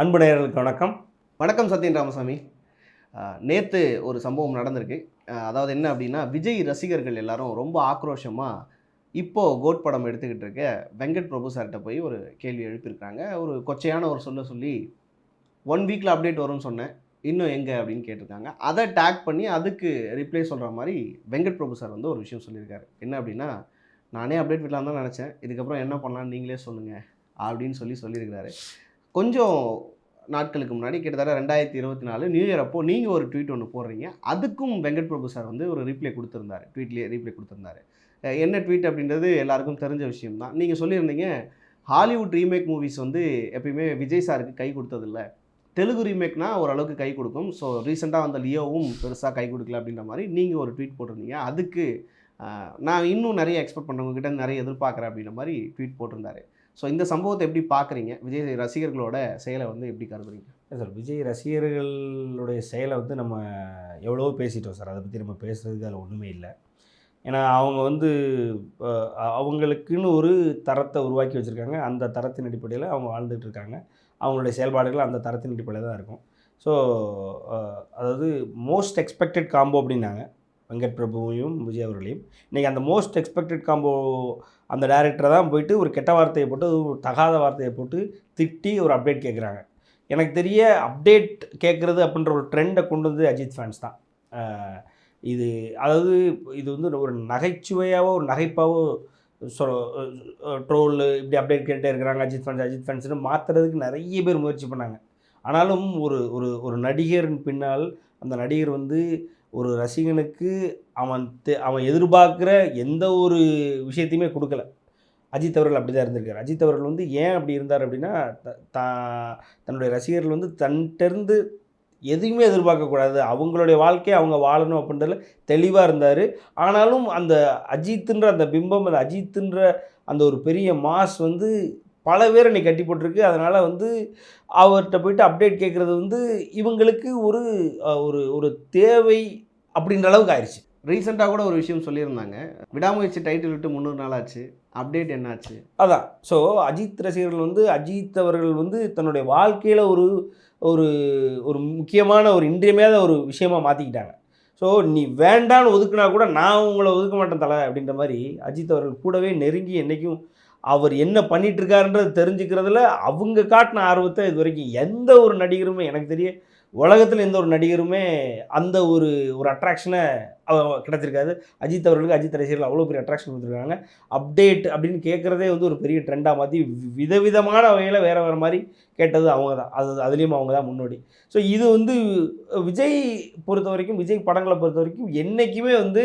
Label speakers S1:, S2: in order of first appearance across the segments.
S1: அன்பு நேயர்களுக்கு வணக்கம்.
S2: வணக்கம் சத்யன் ராமசாமி. நேற்று ஒரு சம்பவம் நடந்திருக்கு. அதாவது என்ன அப்படின்னா விஜய் ரசிகர்கள் எல்லாரும் ரொம்ப ஆக்ரோஷமாக இப்போது கோட் படம் எடுத்துக்கிட்டு இருக்க வெங்கட் பிரபு சார்கிட்ட போய் ஒரு கேள்வி எழுப்பியிருக்காங்க ஒரு கொச்சையான ஒரு சொல்ல சொல்லி ஒன் வீக்கில் அப்டேட் வரும்னு சொன்னேன். இன்னும் எங்கே? அப்படின்னு கேட்டிருக்காங்க. அதை டேக் பண்ணி அதுக்கு ரிப்ளை சொல்கிற மாதிரி வெங்கட் பிரபு சார் வந்து ஒரு விஷயம் சொல்லியிருக்காரு. என்ன அப்படின்னா நானே அப்டேட் விடலாம் தான் நினச்சேன். இதுக்கப்புறம் என்ன பண்ணலாம்னு நீங்களே சொல்லுங்கள் அப்படின்னு சொல்லி சொல்லியிருக்கிறாரு. கொஞ்சம் நாட்களுக்கு முன்னாடி கிட்டத்தட்ட ரெண்டாயிரத்தி இருபத்தி நாலு நியூ இயர் அப்போ நீங்கள் ஒரு ட்வீட் ஒன்று போடுறீங்க. அதுக்கும் வெங்கட் பிரபு சார் வந்து ஒரு ரீப்ளை கொடுத்துருந்தாரு. ட்வீட்லேயே ரீப்ளை கொடுத்துருந்தாரு. என்ன ட்வீட் அப்படின்றது எல்லாருக்கும் தெரிஞ்ச விஷயம் தான் நீங்கள் சொல்லியிருந்தீங்க ஹாலிவுட் ரீமேக் மூவிஸ் வந்து எப்பயுமே விஜய் சாருக்கு கை கொடுத்ததில்ல. தெலுங்கு ரீமேக்னா ஓரளவுக்கு கை கொடுக்கும். ஸோ ரீசெண்டாக வந்த லியோவும் பெருசாக கை கொடுக்கல அப்படின்ற மாதிரி நீங்கள் ஒரு ட்வீட் போட்டிருந்தீங்க. அதுக்கு நான் இன்னும் நிறைய எக்ஸ்பெக்ட் பண்ணுறவங்க கிட்ட நிறைய எதிர்பார்க்குறேன் அப்படின்ற மாதிரி ட்வீட் போட்டிருந்தாரு. ஸோ இந்த சம்பவத்தை எப்படி பார்க்குறீங்க? விஜய் ரசிகர்களோட செயலை வந்து எப்படி கருதுறீங்க?
S1: சார் விஜய் ரசிகர்களுடைய செயலை வந்து நம்ம எவ்வளோ பேசிட்டோம் சார் அதை பற்றி நம்ம பேசுகிறதுக்கு அதில் ஒன்றுமே இல்லை. ஏன்னா அவங்க வந்து அவங்களுக்குன்னு ஒரு தரத்தை உருவாக்கி வச்சுருக்காங்க. அந்த தரத்தின் அடிப்படையில் அவங்க வாழ்ந்துட்டு இருக்காங்க. அவங்களுடைய செயல்பாடுகள் அந்த தரத்தின் அடிப்படையில் தான் இருக்கும். ஸோ அதாவது மோஸ்ட் எக்ஸ்பெக்டட் காம்போ அப்படின்னாங்க. வெங்கட் பிரபுவையும் விஜய் அவர்களையும். இன்றைக்கி அந்த மோஸ்ட் எக்ஸ்பெக்டட் காம்போ அந்த டேரக்டரை தான் போயிட்டு ஒரு கெட்ட வார்த்தையை போட்டு ஒரு தகாத வார்த்தையை போட்டு திட்டி ஒரு அப்டேட் கேட்குறாங்க எனக்கு தெரிய அப்டேட் கேட்குறது அப்படின்ற ஒரு ட்ரெண்டை கொண்டு வந்து அஜித் ஃபேன்ஸ் தான். இது அதாவது இது வந்து ஒரு நகைச்சுவையாகவோ ஒரு நகைப்பாகவோ சொ ட்ரோல் இப்படி அப்டேட் கேட்டே இருக்கிறாங்க அஜித் ஃபேன்ஸ் அஜித் ஃபேன்ஸ்னு மாற்றுறதுக்கு நிறைய பேர் முயற்சி பண்ணாங்க. ஆனாலும் ஒரு ஒரு ஒரு நடிகரின் பின்னால் அந்த நடிகர் வந்து ஒரு ரசிகனுக்கு அவன் தெ- அவன் எதிர்பார்க்குற எந்த ஒரு விஷயத்தையுமே கொடுக்கல. அஜித் அவர்கள் அப்படி தான் இருந்திருக்காரு. அஜித் அவர்கள் வந்து ஏன் அப்படி இருந்தார் அப்படின்னா த- தா- தன்னுடைய ரசிகர்கள் வந்து தன்கிட்டருந்து எதையுமே எதிர்பார்க்கக்கூடாது அவங்களுடைய வாழ்க்கையை அவங்க வாழணும் அப்படின்றதுல தெளிவாக இருந்தார். ஆனாலும் அந்த அஜித்துன்ற அந்த பிம்பம் அந்த அஜித்துன்ற அந்த ஒரு பெரிய மாஸ் வந்து பல பேர் இன்னைக்கு கட்டி போட்டிருக்கு. அதனால் வந்து அவர்கிட்ட போயிட்டு அப்டேட் கேட்குறது வந்து இவங்களுக்கு ஒரு ஒரு ஒரு தேவை அப்படின்ற அளவுக்கு ஆயிடுச்சு
S2: ரீசெண்டாக கூட ஒரு விஷயம் சொல்லியிருந்தாங்க. விடாமுயற்சி டைட்டில் விட்டு முந்நூறு நாள் ஆச்சு. அப்டேட் என்னாச்சு
S1: அதான். ஸோ அஜித் ரசிகர்கள் வந்து அஜித் அவர்கள் வந்து தன்னுடைய வாழ்க்கையில் ஒரு ஒரு ஒரு முக்கியமான ஒரு இன்றியமையாத ஒரு விஷயமா மாற்றிக்கிட்டாங்க ஸோ நீ வேண்டான்னு ஒதுக்குனா கூட நான் உங்களை ஒதுக்க மாட்டேன் தலை அப்படின்ற மாதிரி அஜித் அவர்கள் கூடவே நெருங்கி என்றைக்கும் அவர் என்ன பண்ணிகிட்ருக்காருன்றது தெரிஞ்சுக்கிறதுல அவங்க காட்டின ஆர்வத்தை இது வரைக்கும் எந்த ஒரு நடிகருமே எனக்கு தெரிய உலகத்தில் எந்த ஒரு நடிகருமே அந்த ஒரு ஒரு அட்ராக்ஷனை கிடச்சிருக்காது. அஜித் அவர்களுக்கு அஜித் ரசிகர்கள் அவ்வளோ பெரிய அட்ராக்ஷன் கொடுத்துருக்காங்க. அப்டேட் அப்படின்னு கேட்குறதே வந்து ஒரு பெரிய ட்ரெண்டாக மாற்றி விதவிதமான வகையில் வேறு வேறு மாதிரி கேட்டது அவங்க தான். அது அதுலேயும் அவங்க தான் முன்னோடி. ஸோ இது வந்து விஜய் பொறுத்த வரைக்கும் விஜய் படங்களை பொறுத்த வரைக்கும் என்றைக்குமே வந்து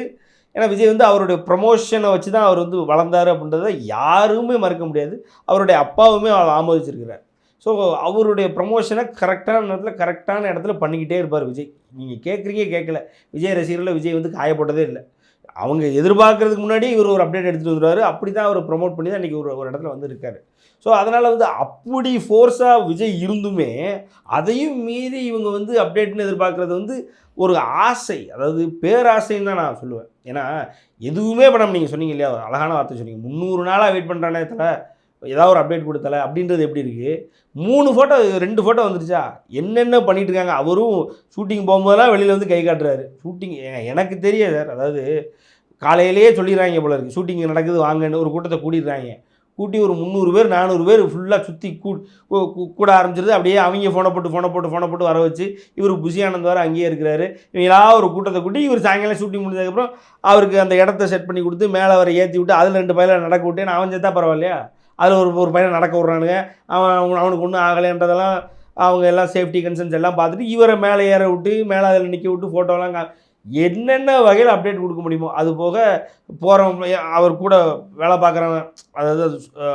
S1: ஏன்னா விஜய் வந்து அவருடைய ப்ரமோஷனை வச்சு தான் அவர் வந்து வளர்ந்தார் அப்படின்றத யாருமே மறக்க முடியாது. அவருடைய அப்பாவுமே அவர் ஆமோதிச்சிருக்கிறார். ஸோ அவருடைய ப்ரமோஷனை கரெக்டான நேரத்தில் கரெக்டான இடத்துல பண்ணிக்கிட்டே இருப்பார் விஜய். நீங்கள் கேட்குறீங்க கேட்கல விஜய் ரசிகர்களில் விஜய் வந்து காயப்பட்டதே இல்லை. அவங்க எதிர்பார்க்கறதுக்கு முன்னாடி இவர் ஒரு அப்டேட் எடுத்துகிட்டு வந்துருவாரு. அப்படி தான் அவர் ப்ரமோட் பண்ணி தான் இன்றைக்கி ஒரு ஒரு இடத்துல வந்து இருக்கார். ஸோ அதனால் வந்து அப்படி ஃபோர்ஸாக விஜய் இருந்துமே அதையும் மீறி இவங்க வந்து அப்டேட்னு எதிர்பார்க்குறது வந்து ஒரு ஆசை. அதாவது பேராசைன்னு தான் நான் சொல்லுவேன். ஏன்னா எதுவுமே படம் நீங்கள் சொன்னீங்க இல்லையா? ஒரு அழகான வார்த்தை சொன்னீங்க. முந்நூறு நாளாக வெயிட் பண்ணுறானே தலை ஏதாவது ஒரு அப்டேட் கொடுத்தல அப்படின்றது எப்படி இருக்குது மூணு ஃபோட்டோ ரெண்டு ஃபோட்டோ வந்துருச்சா? என்னென்ன பண்ணிட்டு இருக்காங்க? அவரும் ஷூட்டிங் போகும்போதெல்லாம் வெளியில் வந்து கை காட்டுறாரு. ஷூட்டிங் எனக்கு தெரியாது சார். அதாவது காலையிலேயே சொல்லிடுறாங்க போல இருக்குது ஷூட்டிங் நடக்குது வாங்கன்னு ஒரு கூட்டத்தை கூடிடுறாங்க. கூட்டி ஒரு முந்நூறு பேர் நானூறு பேர் ஃபுல்லாக சுற்றி கூ கூட ஆரம்பிச்சிருது. அப்படியே அவங்க ஃபோனை போட்டு ஃபோனை போட்டு ஃபோனை போட்டு வர வச்சு இவர் புஷியானந்த் வர அங்கேயே இருக்கிறாரு. இவங்களா ஒரு கூட்டத்தை கூட்டி இவர் சாயங்காலம் ஷூட்டிங் முடிஞ்சதுக்கப்புறம் அவருக்கு அந்த இடத்த செட் பண்ணி கொடுத்து மேலே அவரை ஏற்றி விட்டு அதில் ரெண்டு பையில நடக்க விட்டு அவன் செத்தா பரவாயில்லையா? அதில் ஒரு ஒரு பையனை நடக்க விட்றானுங்க. அவன் அவன் அவனுக்கு ஒன்றும் ஆகலைன்றதெல்லாம் அவங்க எல்லாம் சேஃப்டி கன்சர்ன்ஸ் எல்லாம் பார்த்துட்டு இவரை மேலே ஏற விட்டு மேலே அதில் நிற்க விட்டு ஃபோட்டோலாம் கா என்னென்ன வகையில் அப்டேட் கொடுக்க முடியுமோ அது போக போகிறவன் அவர் கூட வேலை பார்க்குறவன் அதாவது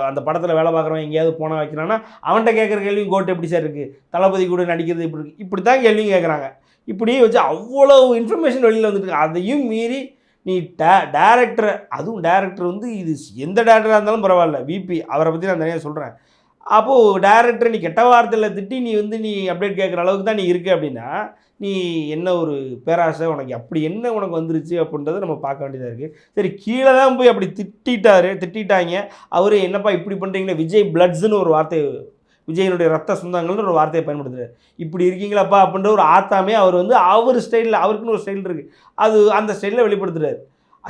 S1: அந்த படத்தில் வேலை பார்க்குறவன் எங்கேயாவது போனால் வைக்கிறான்னா அவன்கிட்ட கேட்குற கேள்வி கோட் எப்படி சார் இருக்குது தளபதி கூட நடிக்கிறது இப்படி இருக்குது இப்படி தான் கேள்வியும் கேட்குறாங்க. இப்படியே வச்சு அவ்வளோ இன்ஃபர்மேஷன் வெளியில் வந்துட்டு அதையும் மீறி நீ டே டேரக்டரை அதுவும் டேரக்டர் வந்து இது எந்த டேரக்டராக இருந்தாலும் பரவாயில்ல. விபி அவரை பற்றி நான் நிறைய சொல்கிறேன் அப்போது டேரக்டரை நீ கெட்ட வார்த்தையில் திட்டி நீ வந்து நீ அப்டேட் கேட்குற அளவுக்கு தான் நீ இருக்க அப்படின்னா நீ என்ன ஒரு பேராசை? உனக்கு அப்படி என்ன உனக்கு வந்துருச்சு அப்படின்றத நம்ம பார்க்க வேண்டியதாக இருக்குது சரி கீழே தான் போய் அப்படி திட்டிட்டாரு. திட்டிட்டாங்க. அவரு என்னப்பா இப்படி பண்ணுறீங்களே விஜய் பிளட்ஸ்னு ஒரு வார்த்தை விஜயனுடைய ரத்த சொந்தங்கள்னு ஒரு வார்த்தையை பயன்படுத்துகிறார் இப்படி இருக்கீங்களாப்பா அப்படின்ற ஒரு ஆத்தாமே அவர் வந்து அவர் ஸ்டைலில் அவருக்குன்னு ஒரு ஸ்டைல் இருக்குது அது அந்த ஸ்டைலில் வெளிப்படுத்துறாரு.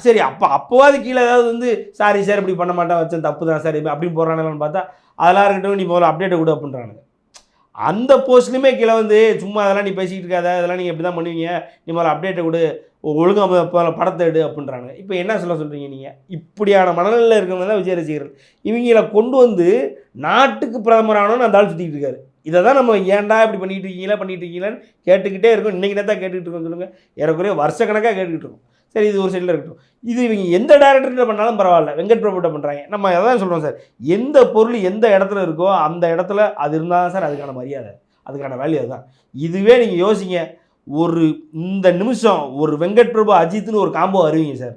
S1: சரி அப்போ அப்போவாது கீழே ஏதாவது வந்து சாரி சார் இப்படி பண்ண மாட்டேன். வச்சேன் தப்பு தான் சார். அப்படின்னு போடுறானுங்கன்னு பார்த்தா அதெல்லாம் இருக்கட்டும் நீ முதல்ல அப்டேட்டை கூட அப்படின்றானுங்க. அந்த போஸ்ட்லையுமே கீழே வந்து சும்மா அதெல்லாம் நீ பேசிக்கிட்டு இருக்காத அதெல்லாம் நீங்கள் எப்படி தான் பண்ணுவீங்க. நீ முதல்ல அப்டேட்டை கொடு. ஒழுங்காக படத்தை எடு அப்படின்றாங்க. இப்போ என்ன சொல்ல சொல்கிறீங்க நீங்கள் இப்படியான மனநிலையில் இருக்கிறவங்க தான் விஜய் ரசிகர்கள் இவங்கள கொண்டு வந்து நாட்டுக்கு பிரதமர் ஆனோன்னு அந்த ஆள் சுற்றிட்டு இருக்காரு. இதை தான் நம்ம ஏன்டா இப்படி பண்ணிட்டு இருக்கீங்களா பண்ணிட்டு இருக்கீங்களான்னு கேட்டுக்கிட்டே இருக்கோம். இன்றைக்கி தான் கேட்டுக்கிட்டு இருக்கோம் சொல்லுங்கள் ஏறக்குறைய வருஷக்கணக்காக கேட்டுக்கிட்டு இருக்கோம். சரி இது ஒரு சைடில் இருக்கட்டும். இது இவங்க எந்த டேரக்டர்கிட்ட பண்ணாலும் பரவாயில்ல. வெங்கட் பிரபுட்ட பண்ணுறாங்க நம்ம அதான் சொல்கிறோம் சார். எந்த பொருள் எந்த இடத்துல இருக்கோ அந்த இடத்துல அது இருந்தால் தான் சார் அதுக்கான மரியாதை. அதுக்கான வேல்யூ அதுதான். இதுவே நீங்கள் யோசிங்க. ஒரு இந்த நிமிஷம் ஒரு வெங்கட் பிரபு அஜித்னு ஒரு காம்போ வருவீங்க sir.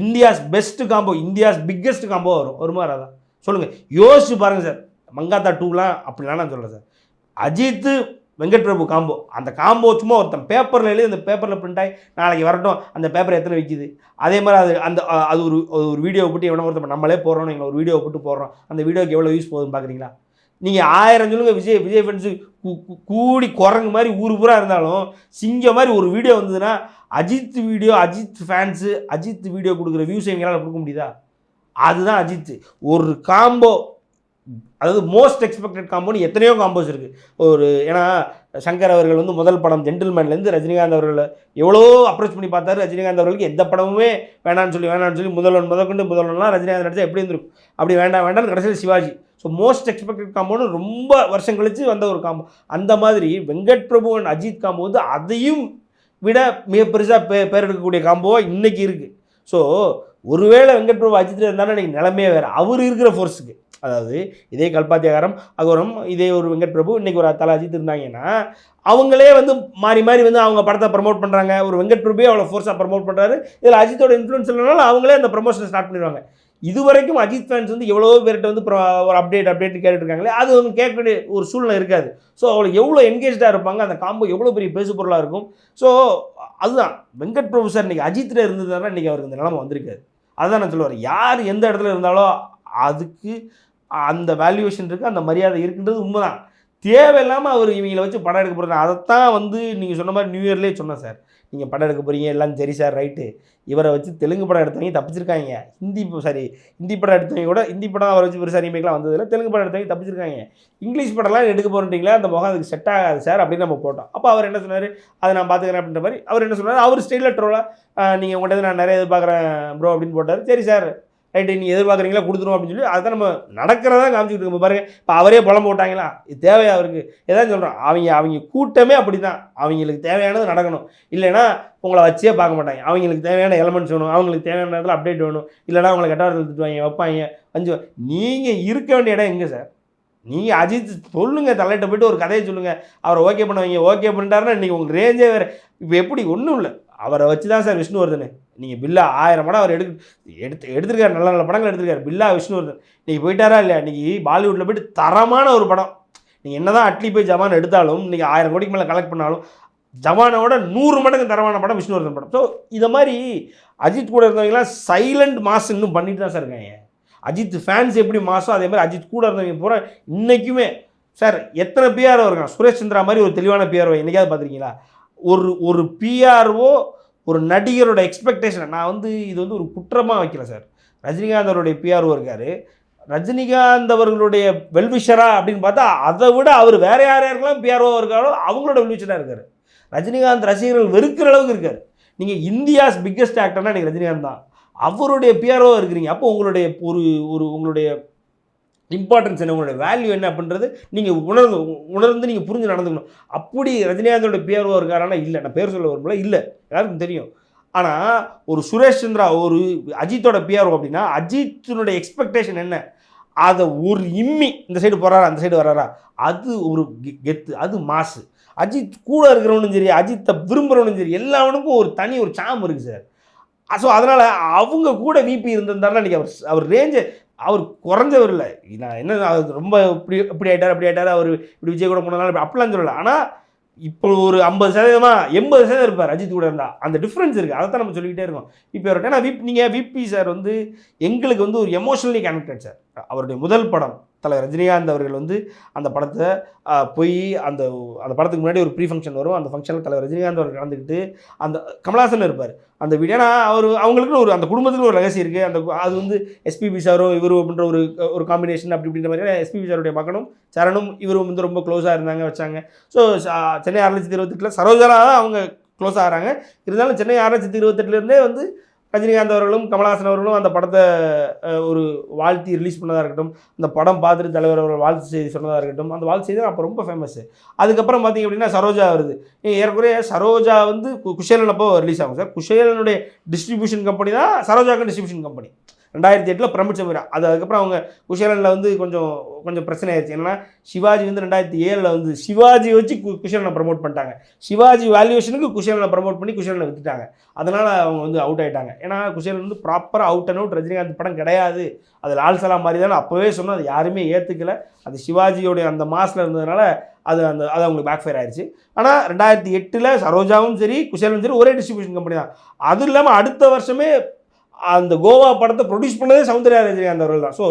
S1: India's best combo India's biggest combo வரும். ஒரு மாதிரி அதான். சொல்லுங்கள் யோசிச்சு பாருங்கள் சார். மங்காத்தா டூலாம் அப்படிலாம் நான் சொல்கிறேன் சார். அஜித்து வெங்கட் பிரபு காம்போ. அந்த காம்போ சும்மா ஒருத்தன் பேப்பரில் எழுதி அந்த பேப்பரில் பிரிண்ட் ஆகி நாளைக்கு வரட்டும் அந்த பேப்பர் எத்தனை விற்கிது அதே மாதிரி அது அந்த அது ஒரு ஒரு வீடியோ போட்டு எவ்வளோ ஒருத்தர் நம்மளே போடுறோம் நீங்கள் ஒரு வீடியோ போட்டு போடுறோம். அந்த வீடியோக்கு எவ்வளோ யூஸ் போகுதுன்னு பார்க்குறீங்களா நீங்கள் ஆயிரம் சொல்லுங்க விஜய் விஜய் ஃபேன்ஸு கூடி குரங்கு மாதிரி ஊர் பூரா இருந்தாலும் சிங்கம் மாதிரி ஒரு வீடியோ வந்ததுன்னா Ajith video Ajith fans Ajith video கொடுக்குற வியூஸ் எங்களால் கொடுக்க முடியுதா? அதுதான் அஜித். ஒரு காம்போ அதாவது மோஸ்ட் எக்ஸ்பெக்டட் காம்போன்னு எத்தனையோ காம்போஸ் இருக்குது ஒரு ஏன்னா சங்கர் அவர்கள் வந்து முதல் படம் ஜென்டில்மேன்லேருந்து ரஜினிகாந்த் அவர்களை எவ்வளோ அப்ரோச் பண்ணி பார்த்தாரு ரஜினிகாந்த் அவர்களுக்கு எந்த படமுமே வேணான்னு சொல்லி வேணான்னு சொல்லி முதல்வன் முதற்கொண்டு முதல்வன்லாம் ரஜினிகாந்த் நடிச்சா எப்படி இருந்திருக்கும்? அப்படி வேண்டாம் வேண்டாம்னு கடைசியில் சிவாஜி. ஸோ மோஸ்ட் எக்ஸ்பெக்டட் காம்போன்னு ரொம்ப வருஷம் கழிச்சு வந்த ஒரு காம்போ அந்த மாதிரி வெங்கட் பிரபு அண்ட் அஜித் காம்போ வந்து அதையும் விட மிக பெருசாக பே பேர் எடுக்கக்கூடிய காம்போவாக இன்றைக்கி இருக்குது ஸோ ஒருவேளை வெங்கட் பிரபு அஜித் இருந்தாலும் இன்றைக்கி நிலமையே வேறு. அவர் இருக்கிற ஃபோர்ஸுக்கு அதாவது இதே கல்பாத்தியாகாரம் அகோரம் இதே ஒரு வெங்கட் பிரபு இன்றைக்கி ஒரு தலை அஜித் இருந்தாங்கன்னா அவங்களே வந்து மாறி மாறி வந்து அவங்க படத்தை ப்ரமோட் பண்ணுறாங்க ஒரு வெங்கட் பிரபுவே அவ்வளோ ஃபோர்ஸாக ப்ரமோட் பண்ணுறாரு இதில் அஜித்தோட இன்ஃப்ளூன்ஸ் இல்லைனாலும் அவங்களே அந்த ப்ரமோஷனை ஸ்டார்ட் பண்ணிடுவாங்க. இது வரைக்கும் அஜித் ஃபேன்ஸ் வந்து எவ்வளோ பேர்கிட்ட வந்து ஒரு அப்டேட் அப்டேட் கேட்டுருக்காங்களே இருக்காங்களே அது அவங்க வேண்டிய ஒரு சூழ்நிலை இருக்காது. ஸோ அவங்களுக்கு எவ்வளோ என்கேஜாக இருப்பாங்க அந்த காம்போ எவ்வளோ பெரிய பேசு பொருளாக இருக்கும். ஸோ அதுதான். வெங்கட் பிரபு சார் இன்றைக்கி அஜித்தில் இருந்ததுனால இன்றைக்கி அவருக்கு இந்த நிலமை வந்திருக்காது. அதுதான் நான் சொல்லுவார் யார் எந்த இடத்துல இருந்தாலும் அதுக்கு அந்த வேல்யூவேஷன் இருக்குது அந்த மரியாதை இருக்குன்றது உண்மைதான். தேவையில்லாமல் அவர் இவங்களை வச்சு படம் எடுக்க போகிறாங்க அதைத்தான் வந்து நீங்கள் சொன்ன மாதிரி நியூ இயர்லேயே சொன்னேன் சார். நீங்கள் படம் எடுக்க போகிறீங்க எல்லாம் சரி சார் ரைட்டு. இவரை வச்சு தெலுங்கு படம் எடுத்தவங்க தப்பிச்சிருக்காங்க. ஹிந்தி சாரி ஹிந்தி படம் எடுத்தவங்க கூட ஹிந்தி படம் அவரை வச்சு பெருசாக ரீமேக்லாம் வந்ததில்ல. தெலுங்கு படம் எடுத்தவங்க தப்பிச்சிருக்காங்க. இங்கிலீஷ் படம்லாம் எடுக்க போகிறீங்களா அந்த முகம் அதுக்கு செட் ஆகாது சார் அப்படின்னு நம்ம போட்டோம். அப்போ அவர் என்ன சொன்னார்? அதை நான் பார்த்துக்கிறேன் அப்படின்ற மாதிரி அவர் என்ன சொன்னார்? அவர் ஸ்டைலில் ட்ரோலாக நீங்கள் உங்கள்கிட்ட நான் நிறைய எதிர்பார்க்குறேன் ப்ரோ அப்படின்னு போட்டார். சரி சார். ரைட்டு நீ எதிர்பார்க்குறீங்களா? கொடுத்துருவோம் அப்படின்னு சொல்லி அதை நம்ம நடக்கிறதா காமிச்சிக்கிட்டு இருக்கோம். பாருங்க இப்போ அவரே பழம் போட்டாங்களா? இது தேவையா அவருக்கு? ஏதாவது சொல்கிறோம் அவங்க அவங்க கூட்டமே அப்படி தான் அவங்களுக்கு தேவையானது நடக்கணும். இல்லைன்னா உங்களை வச்சே பார்க்க மாட்டாங்க. அவங்களுக்கு தேவையான எலமெண்ட்ஸ் வேணும். அவங்களுக்கு தேவையான இடத்துல அப்டேட் வேணும். இல்லைன்னா அவங்களை கெட்டாரத்தில் திட்டுவாங்க வைப்பாங்க அஞ்சு நீங்கள் இருக்க வேண்டிய இடம் எங்கே சார்? நீங்கள் அஜித் சொல்லுங்கள் தலையிட்ட போயிட்டு ஒரு கதையை சொல்லுங்கள் அவரை ஓகே பண்ணுவாங்க. ஓகே பண்ணிட்டாருன்னா இன்றைக்கி உங்களுக்கு ரேஞ்சே வேறு. இப்போ எப்படி? ஒன்றும் இல்லை. அவரை வச்சு தான் சார் விஷ்ணுவர்தன். நீங்கள் பில்லா ஆயிரம் படம் அவர் எடுக்க எடுத்து எடுத்திருக்காரு நல்ல நல்ல படங்கள் எடுத்திருக்காரு. பில்லா விஷ்ணுவர்தன். நீங்கள் போயிட்டாரா இல்லையா? இன்றைக்கி பாலிவுட்டில் போயிட்டு தரமான ஒரு படம். நீங்கள் என்ன தான் அட்லி போய் ஜவான் எடுத்தாலும் நீங்கள் ஆயிரம் கோடிக்கு மேலே கலெக்ட் பண்ணாலும் ஜவானோட நூறு மடங்கு தரமான படம் விஷ்ணுவர்தன் படம். ஸோ இதை மாதிரி அஜித் கூட இருந்தவங்கலாம் சைலண்ட் மாஸ் இன்னும் பண்ணிட்டு தான் சார் இருக்காங்க. அஜித் ஃபேன்ஸ் எப்படி மாசோ அதே மாதிரி அஜித் கூட இருந்தவங்க பூரா இன்றைக்குமே சார் எத்தனை பிஆர்ஓ இருக்கான்? சுரேஷ் சந்திரா மாதிரி ஒரு தெளிவான பிஆர்ஓ என்னைக்காவது பார்த்துருக்கீங்களா? ஒரு ஒரு பிஆர்ஓ ஒரு நடிகரோட எக்ஸ்பெக்டேஷனை நான் வந்து இது வந்து ஒரு குற்றமாக வைக்கல சார் ரஜினிகாந்த் அவருடைய பிஆர்ஓ இருக்கார். ரஜினிகாந்த் அவர்களுடைய வெல்விஷரா அப்படின்னு பார்த்தா அதை விட அவர் வேற யார் யாருக்கெல்லாம் பிஆர்ஓ இருக்காரோ அவங்களோட வெல்விஷராக இருக்கார். ரஜினிகாந்த் ரசிகர்கள் வெறுக்கிற அளவுக்கு இருக்கார். நீங்கள் இந்தியாஸ் பிக்கெஸ்ட் ஆக்டர்னா நீங்கள் ரஜினிகாந்த் தான். அவருடைய பிஆர்ஓ இருக்கிறீங்க. அப்போ உங்களுடைய ஒரு ஒரு உங்களுடைய இம்பார்ட்டன்ஸ் என்ன? உங்களோட வேல்யூ என்ன அப்படின்றது நீங்கள் உணர்ந்து உணர்ந்து நீங்கள் புரிஞ்சு நடந்துக்கணும். அப்படி ரஜினிகாந்தோட பிஆர்ஓ இருக்காரானா இல்லை. நான் பேர் சொல்ல வரும்போது இல்லை. எல்லாருக்கும் தெரியும். ஆனால் ஒரு சுரேஷ் சந்திரா ஒரு அஜித்தோட பிஆர்ஓ அப்படின்னா அஜித்தினுடைய எக்ஸ்பெக்டேஷன் என்ன? அதை ஒரு இம்மி இந்த சைடு போகிறாரா அந்த சைடு வராரா? அது ஒரு கெ- கெத்து. அது மாசு. அஜித் கூட இருக்கிறவனும் சரி அஜித்தை விரும்புகிறவனும் சரி எல்லாவனுக்கும் ஒரு தனி ஒரு சாம் இருக்குது சார். ஸோ அதனால் அவங்க கூட விபி இருந்திருந்தாருன்னா இன்றைக்கி அவர் அவர் ரேஞ்சு அவர் குறைஞ்சவர் இல்லை. நான் என்ன அவர் ரொம்ப இப்படி இப்படி ஆகிட்டார் அப்படி ஆகிட்டார் அவர் இப்படி விஜய் கூட போனதுனால இப்படி அப்படிலாம் சொல்லலை. ஆனால் இப்போ ஒரு ஐம்பது சதவீதமா எண்பது சதவீதம் இருப்பார் அஜித் கூட இருந்தால் அந்த டிஃப்ரென்ஸ் இருக்குது அதை தான் நம்ம சொல்லிக்கிட்டே இருக்கோம். இப்போ ஏன்னா விப் நீங்கள் விபி சார் வந்து எங்களுக்கு வந்து ஒரு எமோஷனலி கனெக்டட் சார் அவருடைய முதல் படம் தலைவர் ரஜினிகாந்த் அவர்கள் வந்து அந்த படத்தை போய் அந்த அந்த படத்துக்கு முன்னாடி ஒரு ப்ரீ ஃபங்க்ஷன் வரும். அந்த ஃபங்க்ஷனில் தலைவர் ரஜினிகாந்த் அவர்கள் கலந்துக்கிட்டு அந்த கமலாசன் இருப்பார். அந்த வீடியோ ஏன்னா அவர் அவங்களுக்குன்னு ஒரு அந்த குடும்பத்துக்கு ஒரு ரகசியம் இருக்குது அந்த அது வந்து எஸ்பிபி சாரும் இவரும் அப்படின்ற ஒரு ஒரு காம்பினேஷன் அப்படி இப்படின்ற மாதிரி எஸ்பிபி சாருடைய மகனும் சரணும் இவரும் வந்து ரொம்ப க்ளோஸாக இருந்தாங்க வச்சாங்க. ஸோ சென்னை ஆறு லட்சத்தி இருபத்தெட்டில் சரோஜனா தான் அவங்க க்ளோஸ் ஆகிறாங்க. இருந்தாலும் சென்னை ஆறு லட்சத்தி இருபத்தெட்டுலேருந்தே வந்து ரஜினிகாந்த் அவர்களும் கமலஹாசன் அவர்களும் அந்த படத்தை ஒரு வாழ்த்தி ரிலீஸ் பண்ணதாக இருக்கட்டும் அந்த படம் பார்த்துட்டு தலைவர் அவர்கள் வாழ்த்து செய்தி சொன்னதாக இருக்கட்டும் அந்த வாழ்த்து செய்தி அப்போ ரொம்ப ஃபேமஸ்ஸு அதுக்கப்புறம் பார்த்தீங்க அப்படின்னா சரோஜா வருது. ஏற்கனவே சரோஜா வந்து கு- குஷேலன் அப்போ ரிலீஸ் ஆகும் சார். குஷேலனுடைய டிஸ்ட்ரிபியூஷன் கம்பெனி தான் சரோஜாக்கு டிஸ்ட்ரிபியூஷன் கம்பெனி ரெண்டாயிரத்தி எட்டில் பிரமிச்ச முறை அது அதுக்கப்புறம் அவங்க குஷேலனில் வந்து கொஞ்சம் கொஞ்சம் பிரச்சனை ஆயிடுச்சு. என்னன்னா சிவாஜி வந்து ரெண்டாயிரத்தி ஏழில் வந்து சிவாஜி வச்சு கு- குஷேலனை ப்ரமோட் பண்ணிட்டாங்க. சிவாஜி வேல்யூவேஷனுக்கு குஷேலனை ப்ரமோட் பண்ணி குஷேலனை விற்றுட்டாங்க அதனால் அவங்க வந்து அவுட் ஆகிட்டாங்க ஏன்னா குஷேலன் வந்து ப்ராப்பராக அவுட் அண்ட் அவுட் ரஜினிகாந்த் படம் கிடையாது. அது லால் மாதிரி தானே அப்போவே சொன்னால் அது யாருமே ஏற்றுக்கல அது சிவாஜியோடைய அந்த மாஸில் இருந்ததுனால அது அந்த அது அவங்களுக்கு பேக் ஃபயர் ஆயிடுச்சு ஆனால் ரெண்டாயிரத்தி எட்டில் சரோஜாவும் சரி குஷலும் சரி ஒரே டிஸ்ட்ரிபியூஷன் கம்பெனி தான். அதுவும் இல்லாமல் அடுத்த வருஷமே அந்த கோவா படத்தை ப்ரொடியூஸ் பண்ணதே சௌந்தர்யா ரஜினிகாந்த் அவர்கள் தான். ஸோ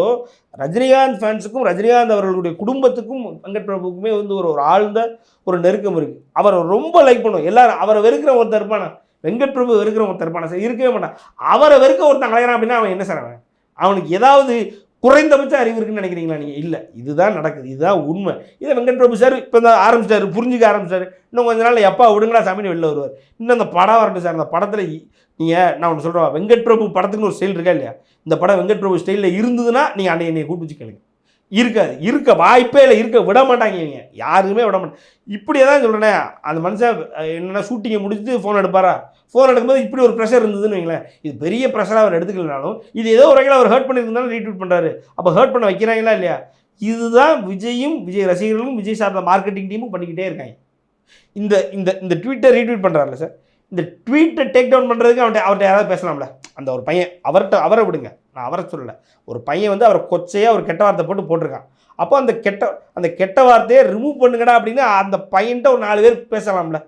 S1: ரஜினிகாந்த் ஃபேன்ஸுக்கும் ரஜினிகாந்த் அவர்களுடைய குடும்பத்துக்கும் வெங்கட் பிரபுக்குமே வந்து ஒரு ஒரு ஆழ்ந்த ஒரு நெருக்கம் இருக்குது அவரை ரொம்ப லைக் பண்ணுவோம். எல்லாரும் அவரை வெறுக்கிற ஒருத்தர் இருப்பானா? வெங்கட் பிரபு வெறுக்கிற ஒருத்தர் இருப்பானா? சார் இருக்கவே மாட்டான். அவரை வெறுக்க ஒருத்தன் கலைஞரான் அப்படின்னா அவன் என்ன சார் அவன்? அவனுக்கு ஏதாவது குறைந்தபட்ச அறிவு இருக்குன்னு நினைக்கிறீங்களா நீங்கள் இல்லை. இதுதான் நடக்குது. இதுதான் உண்மை. இதை வெங்கட் பிரபு சார் இப்போ தான் ஆரம்பிச்சிட்டாரு புரிஞ்சுக்க ஆரம்பிச்சார் இன்னும் கொஞ்ச நாள் எப்பா விடுங்களா சாமின்னு வெளில வருவார். இன்னும் அந்த படம் வரட்டும் சார். அந்த படத்தில் நீங்கள் நான் ஒன்று சொல்கிறேன் வெங்கட் பிரபு படத்துக்குன்னு ஒரு ஸ்டைல் இருக்கா இல்லையா? இந்த படம் வெங்கட் பிரபு ஸ்டைலில் இருந்ததுன்னா நீங்கள் அன்னைக்கு என்னை கூப்பிட்டு வச்சு கேளுங்க. இருக்காது இருக்க வாய்ப்பே இல்லை இருக்க விட மாட்டாங்க இவங்க. யாருமே விட மாட்டாங்க. இப்படியே தான் சொல்கிறேனே அந்த மனுஷன் என்னென்ன ஷூட்டிங்கை முடிச்சுட்டு ஃபோன் எடுப்பாரா? ஃபோன் எடுக்கும்போது இப்படி ஒரு ப்ரெஷர் இருந்ததுன்னு வைங்களேன். இது பெரிய ப்ரெஷராக அவர் எடுத்துக்கலனாலும் இது ஏதோ ஒரு வகையில் அவர் ஹர்ட் பண்ணியிருந்தாலும் ரீட்வீட் பண்ணுறாரு அப்போ ஹர்ட் பண்ண வைக்கிறாங்களா இல்லையா? இதுதான் விஜயும் விஜய் ரசிகர்களும் விஜய் சார்ந்த மார்க்கெட்டிங் டீமும் பண்ணிக்கிட்டே இருக்காங்க. இந்த இந்த இந்த ட்விட்டர் ரீட்வீட் பண்ணுறாருல சார் இந்த ட்வீட்டை டேக் டவுன் பண்ணுறதுக்கு அவன்கிட்ட அவர்கிட்ட யாராவது பேசலாம்ல? அந்த ஒரு பையன் அவர்கிட்ட அவரை விடுங்க. நான் அவரை சொல்லலை. ஒரு பையன் வந்து அவரை கொச்சையாக ஒரு கெட்ட வார்த்தை போட்டு போட்டிருக்கான். அப்போ அந்த கெட்ட அந்த கெட்ட வார்த்தையை ரிமூவ் பண்ணுங்கடா அப்படின்னு அந்த பையன்கிட்ட ஒரு நாலு பேர் பேசலாம்ல.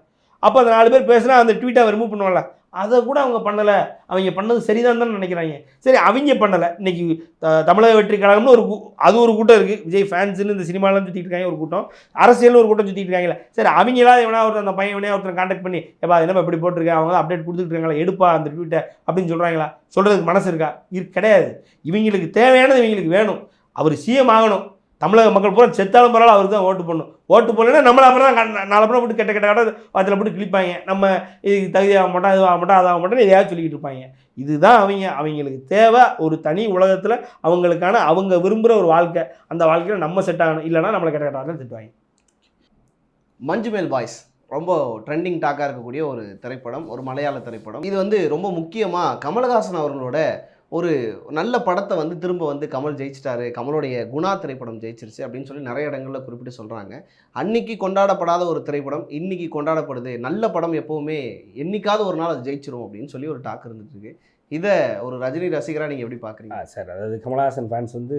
S1: அப்போ அந்த நாலு பேர் பேசினா அந்த ட்வீட்டை அவர் ரிமூவ் பண்ணுவாங்கல்ல அதை கூட அவங்க பண்ணலை. அவங்க பண்ணது சரிதான் தான் நினைக்கிறாங்க. சரி அவங்க பண்ணலை. இன்னைக்கு தமிழக வெற்றி கழகம்னு ஒரு கூ- அது ஒரு கூட்டம் இருக்குது விஜய் ஃபேன்ஸுன்னு இந்த சினிமாலாம் சுற்றிட்டு இருக்காங்க ஒரு கூட்டம். அரசியல்னு ஒரு கூட்டம் சுற்றிட்டு இருக்காங்களே சரி அவங்களாவது எவனா ஒருத்தர் அந்த பையன் எவனையா ஒருத்தர் காண்டாக்ட் பண்ணி ஏப்பா என்னப்பா இப்படி போட்டிருக்கேன் அவங்க அப்டேட் கொடுத்துட்டு இருக்காங்களா எடுப்பா அந்த ட்வீட்டை அப்படின்னு சொல்கிறாங்களா சொல்கிறதுக்கு மனசு இருக்கா? இரு கிடையாது. இவங்களுக்கு தேவையானது இவங்களுக்கு வேணும். அவர் சிஎம் ஆகணும். தமிழக மக்கள் பூரா செத்தாலும் பரவாயில்ல அவருக்கு தான் ஓட்டு போடணும். ஓட்டு போடலன்னா நம்மளை அப்புறம் தான் நாலு அப்புறம் போட்டு கெட்ட கெட்ட கட்ட வாத்தில் போட்டு கிழிப்பாங்க. நம்ம இதுக்கு தகுதி ஆக மாட்டோம் இது ஆக மாட்டோம் அது ஆக மாட்டோம்னு எதையாவது சொல்லிக்கிட்டு இருப்பாங்க. இதுதான் அவங்க. அவங்களுக்கு தேவை ஒரு தனி உலகத்தில் அவங்களுக்கான அவங்க விரும்புகிற ஒரு வாழ்க்கை. அந்த வாழ்க்கையில் நம்ம செட் ஆகணும். இல்லைன்னா நம்மளை கெட்ட கெட்ட வார்த்தை திட்டுவாங்க.
S2: மஞ்சுமேல் பாய்ஸ். ரொம்ப ட்ரெண்டிங் டாக்காக இருக்கக்கூடிய ஒரு திரைப்படம் ஒரு மலையாள திரைப்படம். இது வந்து ரொம்ப முக்கியமாக கமலஹாசன் அவர்களோட ஒரு நல்ல படத்தை வந்து திரும்ப வந்து கமல் ஜெயிச்சிட்டாரு கமலுடைய குணா திரைப்படம் ஜெயிச்சிருச்சு அப்படின்னு சொல்லி நிறைய இடங்களில் குறிப்பிட்டு சொல்கிறாங்க அன்னைக்கு கொண்டாடப்படாத ஒரு திரைப்படம் இன்னைக்கு கொண்டாடப்படுது. நல்ல படம் எப்போவுமே என்னைக்காவது ஒரு நாள் அது ஜெயிச்சிரும் அப்படின்னு சொல்லி ஒரு டாக் இருந்துட்டு இதை ஒரு ரஜினி ரசிகராக நீங்கள் எப்படி பார்க்குறீங்க
S1: சார் அதாவது கமலஹாசன் ஃபேன்ஸ் வந்து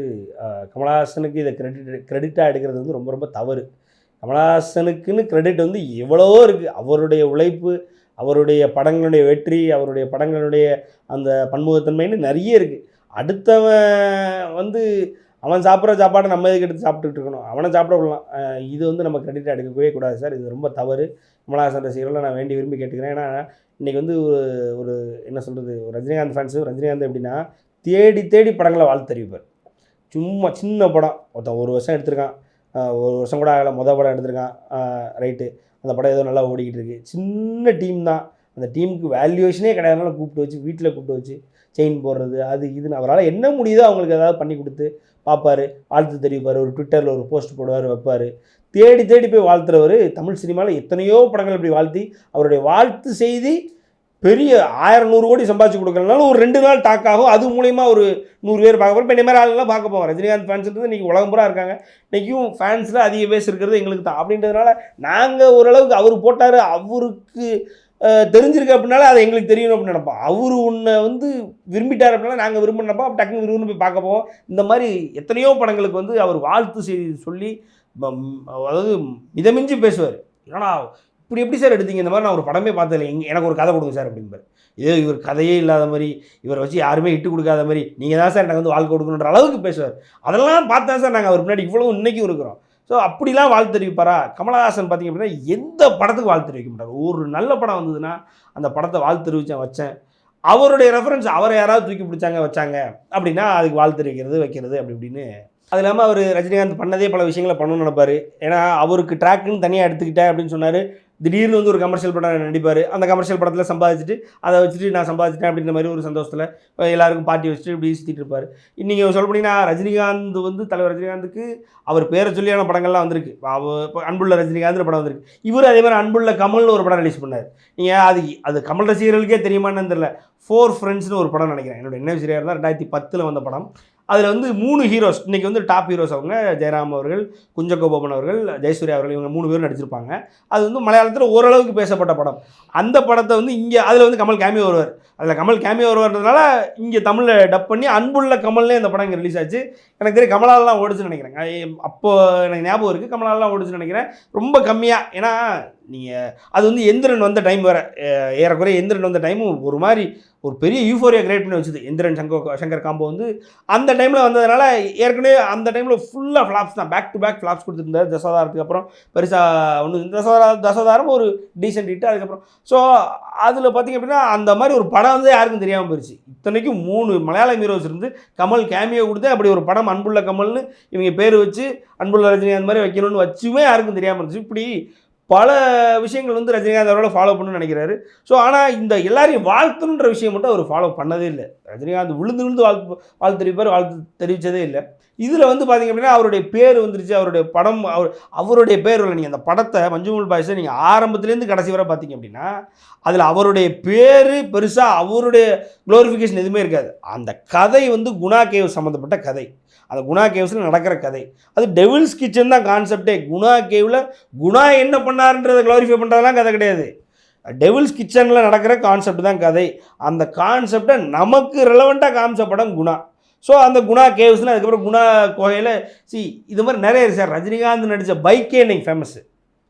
S1: கமலஹாசனுக்கு இதை கிரெடிட் கிரெடிட்டாக எடுக்கிறது வந்து ரொம்ப ரொம்ப தவறு. கமலஹாசனுக்குன்னு கிரெடிட் வந்து எவ்வளவோ இருக்குது அவருடைய உழைப்பு அவருடைய படங்களுடைய வெற்றி அவருடைய படங்களுடைய அந்த பன்முகத்தன்மைன்னு நிறைய இருக்குது அடுத்தவன் வந்து அவன் சாப்பிட்ற சாப்பாடை நம்ம எதுக்கு எடுத்து சாப்பிட்டுட்டு இருக்கணும்? அவனை சாப்பிட விடலாம். இது வந்து நம்ம கிரெடிட் எடுக்கவே கூடாது சார். இது ரொம்ப தவறு. கமலஹாசன் ரசிகர்களை நான் வேண்டி விரும்பி கேட்டுக்கிறேன். ஏன்னா இன்றைக்கி வந்து ஒரு- ஒரு என்ன சொல்கிறது ரஜினிகாந்த் ஃபேன்ஸு ரஜினிகாந்த் எப்படின்னா தேடி தேடி படங்களை வாழ்த்து தெரிவிப்பார் சும்மா சின்ன படம். ஒருத்தன் ஒரு வருஷம் எடுத்திருக்கான். ஒரு வருஷம் கூட ஆகலை. மொதல் படம் எடுத்திருக்கான். ரைட்டு அந்த படம் ஏதோ நல்லா ஓடிக்கிட்டு இருக்கு சின்ன டீம் தான். அந்த டீமுக்கு வேல்யூவேஷனே கிடையாதுனால கூப்பிட்டு வச்சு வீட்டில் கூப்பிட்டு வச்சு செயின் போடுறது அது இதுன்னு அவரால் என்ன முடியுதோ அவங்களுக்கு ஏதாவது பண்ணி கொடுத்து பார்ப்பாரு வாழ்த்து தெரிவிப்பார் ஒரு ட்விட்டரில் ஒரு போஸ்ட் போடுவார் வைப்பார். தேடி தேடி போய் வாழ்த்துறவர் தமிழ் சினிமாவில் எத்தனையோ படங்கள் இப்படி வாழ்த்தி அவருடைய வாழ்த்து செய்தி பெரிய ஆயிரம் நூறு கோடி சம்பாதிச்சு கொடுக்கறனால ஒரு ரெண்டு நாள் டாக் ஆகும். அது மூலயமா ஒரு நூறு பேர் பார்க்க போகிறோம் இப்போ மாதிரி ஆளுலாம் பார்க்க போவோம் ரஜினிகாந்த் ஃபேன்ஸ்ன்றது இன்றைக்கி உலகம் பூரா இருக்காங்க. இன்றைக்கும் ஃபேன்ஸில் அதிக பேஸ் இருக்கிறது எங்களுக்கு தான். அப்படின்றதுனால நாங்கள் ஓரளவுக்கு அவர் போட்டார் அவருக்கு தெரிஞ்சிருக்கு அப்படின்னால அது எங்களுக்கு தெரியணும் அப்படின்னு நினைப்போம். அவர் உன்னை வந்து விரும்பிட்டார் அப்படின்னா நாங்கள் விரும்பினப்போ அப்போ டக்குனு விரும்பி போய் பார்க்க போவோம். இந்த மாதிரி எத்தனையோ படங்களுக்கு வந்து அவர் வாழ்த்து செய்தி சொல்லி அதாவது மிதமிஞ்சி பேசுவார். ஏன்னா இப்படி எப்படி சார் எடுத்தீங்க? இந்த மாதிரி நான் ஒரு படமே பார்த்ததில்ல. எங்க எனக்கு ஒரு கதை கொடுங்க சார் அப்படிம்பார் இதே இவர் கதையே இல்லாத மாதிரி இவரை வச்சு யாருமே இட்டு கொடுக்காத மாதிரி நீங்கள் தான் சார் எனக்கு வந்து வாழ்க்கை கொடுக்கணுன்ற அளவுக்கு பேசுவார். அதெல்லாம் பார்த்தா சார் நாங்கள் அவர் முன்னாடி இவ்வளோ இன்னைக்கும் இருக்கிறோம். ஸோ அப்படிலாம் வாழ்த்து தெரிவிப்பாரா? கமலஹாசன் பார்த்தீங்க அப்படின்னா எந்த படத்துக்கு வாழ்த்து தெரிவிக்க மாட்டார். ஒரு நல்ல படம் வந்ததுன்னா அந்த படத்தை வாழ்த்து தெரிவித்தேன் வச்சேன். அவருடைய ரெஃபரன்ஸ் அவரை யாராவது தூக்கி பிடிச்சாங்க வச்சாங்க அப்படின்னா அதுக்கு வாழ்த்து தெரிவிக்கிறது வைக்கிறது அப்படி இப்படின்னு. அது இல்லாமல் அவர் ரஜினிகாந்த் பண்ணதே பல விஷயங்களை பண்ணணும்னு நினைப்பார். ஏன்னா அவருக்கு ட்ராக்குன்னு தனியாக எடுத்துக்கிட்டேன் அப்படின்னு சொன்னார். திடீர்னு வந்து ஒரு கமர்ஷியல் படம் நடிப்பார். அந்த கமர்ஷியல் படத்தில் சம்பாதிச்சுட்டு அதை வச்சுட்டு நான் சம்பாதிச்சிட்டேன் அப்படின்ற மாதிரி ஒரு சந்தோஷத்தில் எல்லாருக்கும் பார்ட்டி வச்சுட்டு இப்படி சுற்றிட்டு இருப்பார். நீங்கள் சொல்ல போனீங்கன்னா ரஜினிகாந்த் வந்து தலைவர் ரஜினிகாந்துக்கு அவர் பேரை சொல்லியான படங்கள்லாம் வந்திருக்கு. இப்போ அன்புள்ள ரஜினிகாந்த் படம் வந்திருக்கு. இவர் அதே மாதிரி அன்புள்ள கமல்னு ஒரு படம் ரிலீஸ் பண்ணார். நீங்கள் அது அது கமல் ரசிகர்களுக்கே தெரியுமான்னு தெரியல. ஃபோர் ஃப்ரெண்ட்ஸ்னு ஒரு படம் நினைக்கிறேன். என்னோட என்ன சரியாக இருந்தால் ரெண்டாயிரத்தி பத்தில் வந்த படம். அதில் வந்து மூணு ஹீரோஸ் இன்றைக்கி வந்து டாப் ஹீரோஸ் அவங்க ஜெயராம் அவர்கள் குஞ்சகோபன் அவர்கள் ஜெயசூர்யா அவர்கள் இவங்க மூணு பேரும் நடிச்சிருப்பாங்க. அது வந்து மலையாளத்தில் ஓரளவுக்கு பேசப்பட்ட படம். அந்த படத்தை வந்து இங்கே அதில் வந்து கமல் கேமியோ வருவார். அதில் கமல் கேமியோ வருவார்ன்றதுனால இங்கே தமிழில் டப் பண்ணி அன்புள்ள கமல்னே அந்த படம் இங்கே ரிலீஸ் ஆச்சு. எனக்கு தெரியும் கமலாலெலாம் ஓடிச்சுன்னு நினைக்கிறேன். அப்போது அப்போ எனக்கு ஞாபகம் இருக்குது கமலாலெலாம் ஓடிச்சுன்னு நினைக்கிறேன். ரொம்ப கம்மியாக ஏன்னா நீங்கள் அது வந்து எந்திரன் வந்த டைம் வேறு. ஏறக்குறைய எந்திரன் வந்த டைமும் ஒரு மாதிரி ஒரு பெரிய யூஃபோரியா கிரியேட் பண்ணி வச்சுது. எந்திரன் சங்கோ சங்கர் காம்போ வந்து அந்த டைமில் வந்ததுனால ஏற்கனவே அந்த டைமில் ஃபுல்லாக ஃப்ளாப்ஸ் தான். பேக் டு பேக் ஃப்ளாப்ஸ் கொடுத்துருந்தாரு தசாதாரத்துக்கு அப்புறம். பெருசாக ஒன்று தசாதார தசாதாரம் ஒரு டீசென்ட் ஹிட்டு அதுக்கப்புறம். ஸோ அதில் பார்த்திங்க அப்படின்னா அந்த மாதிரி ஒரு படம் வந்து யாருக்கும் தெரியாமல் போயிடுச்சு இத்தனைக்கும் மூணு மலையாள ஹீரோஸ் இருந்து கமல் கேமியோ கொடுத்து அப்படி ஒரு படம் அன்புள்ள கமல்னு இவங்க பேர் வச்சு அன்புள்ள ரஜினி அந்த மாதிரி வைக்கணும்னு வச்சுமே யாருக்கும் தெரியாமல் இருந்துச்சு. இப்படி பல விஷயங்கள் வந்து ரஜினிகாந்த் அவரோட ஃபாலோ பண்ணணும்னு நினைக்கிறாரு. ஸோ ஆனால் இந்த எல்லாரையும் வாழ்த்துன்ற விஷயம் மட்டும் அவர் ஃபாலோ பண்ணதே இல்லை. ரஜினிகாந்த் விழுந்து விழுந்து வாழ்த்து வாழ்த்து தெரிவிப்பார் வாழ்த்து தெரிவித்ததே இல்லை. இதில் வந்து பார்த்திங்க அப்படின்னா அவருடைய பேர் வந்துருச்சு அவருடைய படம் அவர் அவருடைய பேர் இல்லை நீங்கள் அந்த படத்தை மஞ்சுமல் பாய்ஸை நீங்கள் ஆரம்பத்துலேருந்து கடைசி வரை பார்த்தீங்க அப்படின்னா அதில் அவருடைய பேர் பெருசாக அவருடைய க்ளோரிஃபிகேஷன் எதுவுமே இருக்காது. அந்த கதை வந்து குணா கேவ் சம்மந்தப்பட்ட கதை. அந்த குணா கேவ்ஸில் நடக்கிற கதை. அது டெவில்ஸ் கிச்சன் தான் கான்செப்டே குணா கேவில் குணா என்ன பண்ணாருன்றதை க்ளோரிஃபை பண்ணுறதெல்லாம் கதை கிடையாது. டெவில்ஸ் கிச்சனில் நடக்கிற கான்செப்ட் தான் கதை. அந்த கான்செப்டை நமக்கு ரிலவெண்ட்டாக காமிச்ச படம் குணா. ஸோ அந்த குணா கேவ்ஸில் அதுக்கப்புறம் குணா கோகையில் சி இது மாதிரி நிறைய இருக்குது சார். ரஜினிகாந்த் நடித்த பைக்கே இன்னைக்கு ஃபேமஸ்ஸு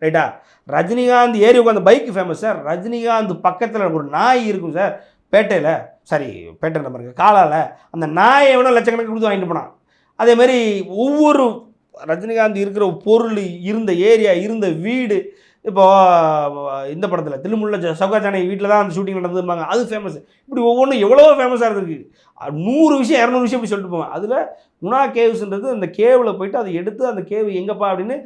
S1: ரைட்டா ரஜினிகாந்த் ஏறி உட்காந்த பைக்கு ஃபேமஸ் சார். ரஜினிகாந்த் பக்கத்தில் ஒரு நாய் இருக்கும் சார் பேட்டையில். சாரி பேட்டை நம்பருக்கு காலால். அந்த நாயை வேணால் லட்சக்கணக்கு கொடுத்து வாங்கிட்டு போனான். அதே மாதிரி ஒவ்வொரு ரஜினிகாந்த் இருக்கிற பொருள் இருந்த ஏரியா இருந்த வீடு இப்போ இந்த படத்தில் திருமுள்ள சௌகாச்சானை வீட்டில் தான் அந்த ஷூட்டிங் நடந்துருப்பாங்க அது ஃபேமஸ் இப்படி ஒவ்வொன்றும் எவ்வளோ ஃபேமஸாக இருந்திருக்கு. நூறு விஷயம் இரநூறு விஷயம் இப்படி சொல்லிட்டு போவேன் அதில் குணா கேவ்ஸ்ன்றது அந்த கேவில் போயிட்டு அதை எடுத்து அந்த கேவ் எங்கப்பா அப்படின்னு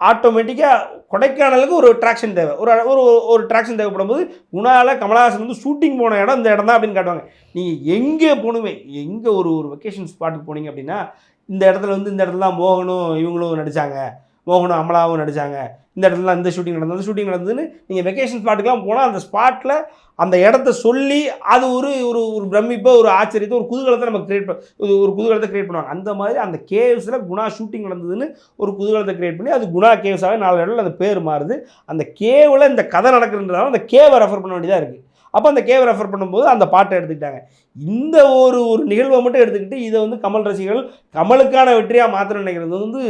S1: ஆட்டோமேட்டிக்காக கொடைக்கானலுக்கு ஒரு ட்ராக்ஷன் தேவை. ஒரு ஒரு ஒரு ட்ராக்ஷன் தேவைப்படும் போது குணால கமலஹாசன் வந்து ஷூட்டிங் போன இடம் இந்த இடம் தான் அப்படின்னு காட்டுவாங்க. நீங்கள் எங்கே போகணுமே எங்கே ஒரு ஒரு வெக்கேஷன் ஸ்பாட்டுக்கு போனீங்க அப்படின்னா இந்த இடத்துல வந்து இந்த இடத்துல தான் போகணும் இவங்களும் நடித்தாங்க மோகனும் அமலாவும் நடித்தாங்க இந்த இடத்துல இந்த ஷூட்டிங் நடந்தது அந்த ஷூட்டிங் நடந்ததுன்னு நீங்கள் வெக்கேஷன் ஸ்பாட்டுக்குலாம் போனால் அந்த ஸ்பாட்டில் அந்த இடத்த சொல்லி அது ஒரு ஒரு ஒரு பிரமிப்பை ஒரு ஆச்சரியத்தை ஒரு குதூகலத்தை நம்ம கிரியேட் ஒரு ஒரு குதூகலத்தை கிரியேட் பண்ணுவாங்க. அந்த மாதிரி அந்த கேவ்ஸில் குணா ஷூட்டிங் நடந்ததுன்னு ஒரு குதூகலத்தை கிரியேட் பண்ணி அது குணா கேவ்ஸாகவே நாலு இடத்துல அந்த பேர் மாறுது. அந்த கேவில் இந்த கதை நடக்கிறதுனால அந்த கேவை ரெஃபர் பண்ண வேண்டியதாக இருக்குது அப்போ அந்த கேவை ரெஃபர் பண்ணும்போது அந்த பாட்டை எடுத்துக்கிட்டாங்க. இந்த ஒரு ஒரு நிகழ்வை மட்டும் எடுத்துக்கிட்டு இதை வந்து கமல் ரசிகர்கள் கமலுக்கான வெற்றியாக மாத்திரம் நினைக்கிறது வந்து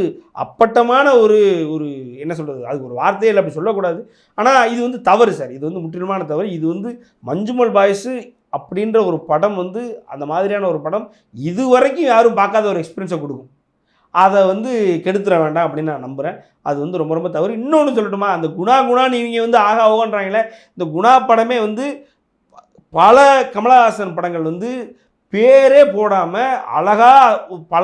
S1: அப்பட்டமான ஒரு ஒரு என்ன சொல்கிறது அதுக்கு ஒரு வார்த்தையே இல்லை அப்படி சொல்லக்கூடாது. ஆனால் இது வந்து தவறு சார். இது வந்து முற்றிலுமான தவறு. இது வந்து மஞ்சுமல் பாய்ஸு அப்படின்ற ஒரு படம் வந்து அந்த மாதிரியான ஒரு படம் இது வரைக்கும் யாரும் பார்க்காத ஒரு எக்ஸ்பீரியன்ஸை கொடுக்கும். அதை வந்து கெடுத்துட வேண்டாம் அப்படின்னு நான் நம்புகிறேன் அது வந்து ரொம்ப ரொம்ப தவறு. இன்னொன்று சொல்லட்டுமா? அந்த குணா குணான்னு இவங்க வந்து ஆகா ஓகன்றாங்களே இந்த குணா படமே வந்து பல கமலஹாசன் படங்கள் வந்து பேரே போடாமல் அழகாக பல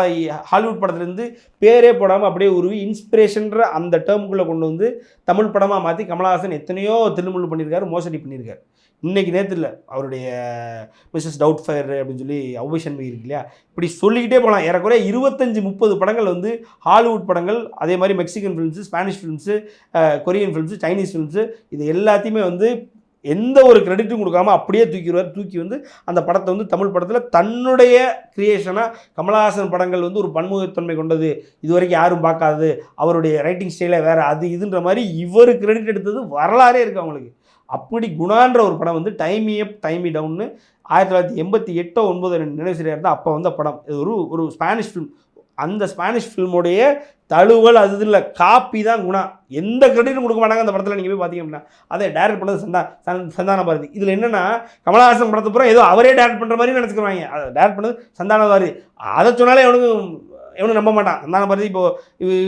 S1: ஹாலிவுட் படத்துலேருந்து பேரே போடாமல் அப்படியே உருவி இன்ஸ்பிரேஷன்ற அந்த டேர்முக்குள்ளே கொண்டு வந்து தமிழ் படமாக மாற்றி கமலஹாசன் எத்தனையோ திருமுள்ளு பண்ணியிருக்காரு மோசடி பண்ணியிருக்காரு. இன்றைக்கி நேற்று இல்லை அவருடைய மிஸ்ஸஸ் டவுட் ஃபயர் அப்படின்னு சொல்லி ஔவைஷன்மி இருக்கு இல்லையா? இப்படி சொல்லிக்கிட்டே போகலாம் ஏறக்குறைய இருபத்தஞ்சி முப்பது படங்கள் வந்து ஹாலிவுட் படங்கள் அதே மாதிரி Mexican films Spanish films Korean films Chinese films இது எல்லாத்தையுமே வந்து எந்த ஒரு கிரெடிட்டும் கொடுக்காம அப்படியே தூக்கிடுவார். தூக்கி வந்து அந்த படத்தை வந்து தமிழ் படத்தில் தன்னுடைய கிரியேஷனாக கமலஹாசன் படங்கள் வந்து ஒரு பன்முகத்தன்மை கொண்டது. இது வரைக்கும் யாரும் பார்க்காது அவருடைய ரைட்டிங் ஸ்டைலே வேறு அது இதுன்ற மாதிரி இவர் கிரெடிட் எடுத்தது வரலாறே இருக்குது அவங்களுக்கு. அப்படி குணான்ற ஒரு படம் வந்து டைமி அப் டைமி டவுன்னு ஆயிரத்தி தொள்ளாயிரத்தி எண்பத்தி எட்டோ ஒன்பது ரெண்டு நினைவு சரியாக இருந்தால் அப்போ வந்த படம். இது ஒரு ஒரு ஸ்பானிஷ் ஃபிலிம் அந்த ஸ்பானிஷ் ஃபில்முடைய தழுவல் அது இல்லை காப்பி தான் குணா. எந்த கிரெடிட்டும் கொடுக்க மாட்டாங்க அந்த படத்தில் நீங்கள் போய் பார்த்தீங்க அப்படின்னா. அதை டேரக்ட் பண்ணது சந்தா சந் சந்தான பாரதி. இதில் என்னென்னா கமலஹாசன் படத்தை பூரா ஏதோ அவரே டேரக்ட் பண்ணுற மாதிரி நினச்சிக்கிறாங்க அதை டேரக்ட் பண்ணது சந்தான பாரதி. அதை சொன்னாலே எவனுக்கு எவனும் நம்ப மாட்டான். சந்தான பாரதி இப்போ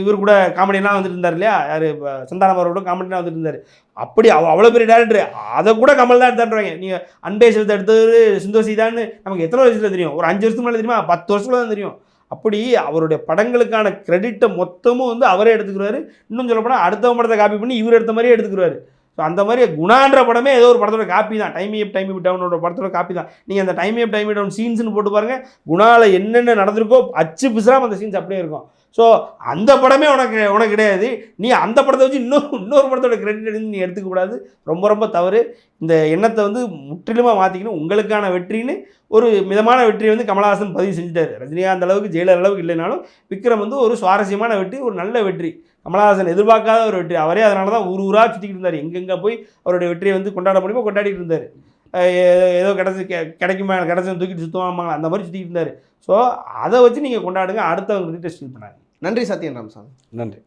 S1: இவர் கூட காமெடியெல்லாம் வந்துட்டு இருந்தார் இல்லையா? யார் இப்போ சந்தான பாரதியோட காமெடியெலாம் வந்துட்டு இருந்தார். அப்படி அவ அவ்வளோ பெரிய டேரக்டர் அதை கூட கமல் தான் எடுத்தாடுறாங்க நீங்கள் அன்பே செலுத்த எடுத்தது சிந்தோசி தான் நமக்கு எத்தனை வருஷத்தில் தெரியும்? ஒரு அஞ்சு வருஷத்துக்கு மேலே தெரியுமா? பத்து வருஷத்துல தான் தெரியும். அப்படி அவருடைய படங்களுக்கான கிரெடிட்டை மொத்தமும் வந்து அவரே எடுத்துக்கிறாரு இன்னும் சொல்லப்போனால் அடுத்தவங்க படத்தை காப்பி பண்ணி இவர் எடுத்த மாதிரியே எடுத்துக்கிறாரு ஸோ அந்த மாதிரி குணான்ற படமே ஏதோ ஒரு படத்தோட காப்பி தான். டைம் அப் டைம் டவுனோட படத்தோட காப்பி தான். நீங்கள் அந்த டைம் அப் டைம் டவுன் சீன்ஸ்னு போட்டு பாருங்க. குணாவில் என்னென்ன நடந்திருக்கோ அச்சு பிசுறாமல் அந்த சீன்ஸ் அப்படியே இருக்கும். ஸோ அந்த படமே உனக்கு உனக்கு கிடையாது. நீ அந்த படத்தை வச்சு இன்னொரு இன்னொரு படத்தோட கிரெடிட் எடுத்து நீ எடுத்துக்கக்கூடாது. ரொம்ப ரொம்ப தவறு. இந்த எண்ணத்தை வந்து முற்றிலுமாக மாற்றிக்கணும் உங்களுக்கான வெற்றின்னு ஒரு மிதமான வெற்றியை வந்து கமலஹாசன் பதிவு செஞ்சுட்டார். ரஜினிகாந்த் அளவுக்கு ஜெயிலர் அளவுக்கு இல்லைனாலும் விக்ரம் வந்து ஒரு சுவாரஸ்யமான வெற்றி ஒரு நல்ல வெற்றி. கமலஹாசன் எதிர்பார்க்காத ஒரு வெற்றி. அவரே அதனால தான் ஊர் ஊராக சுற்றிக்கிட்டு இருந்தார். எங்கெங்கே போய் அவருடைய வெற்றியை வந்து கொண்டாட முடியுமோ கொண்டாடிட்டு இருந்தார். ஏதோ- கிடச்சி கெ- கிடைக்குமா கிடச்சி தூக்கிட்டு சுற்றுவாங்க அந்த மாதிரி சுற்றிக்கிட்டு இருந்தார். ஸோ அதை வச்சு நீங்கள் கொண்டாடுங்க. அடுத்தவங்க கிட்ட ஸ்டீல் பண்ணாங்க
S2: நன்றி சத்யன் ராமசாமி.
S1: நன்றி.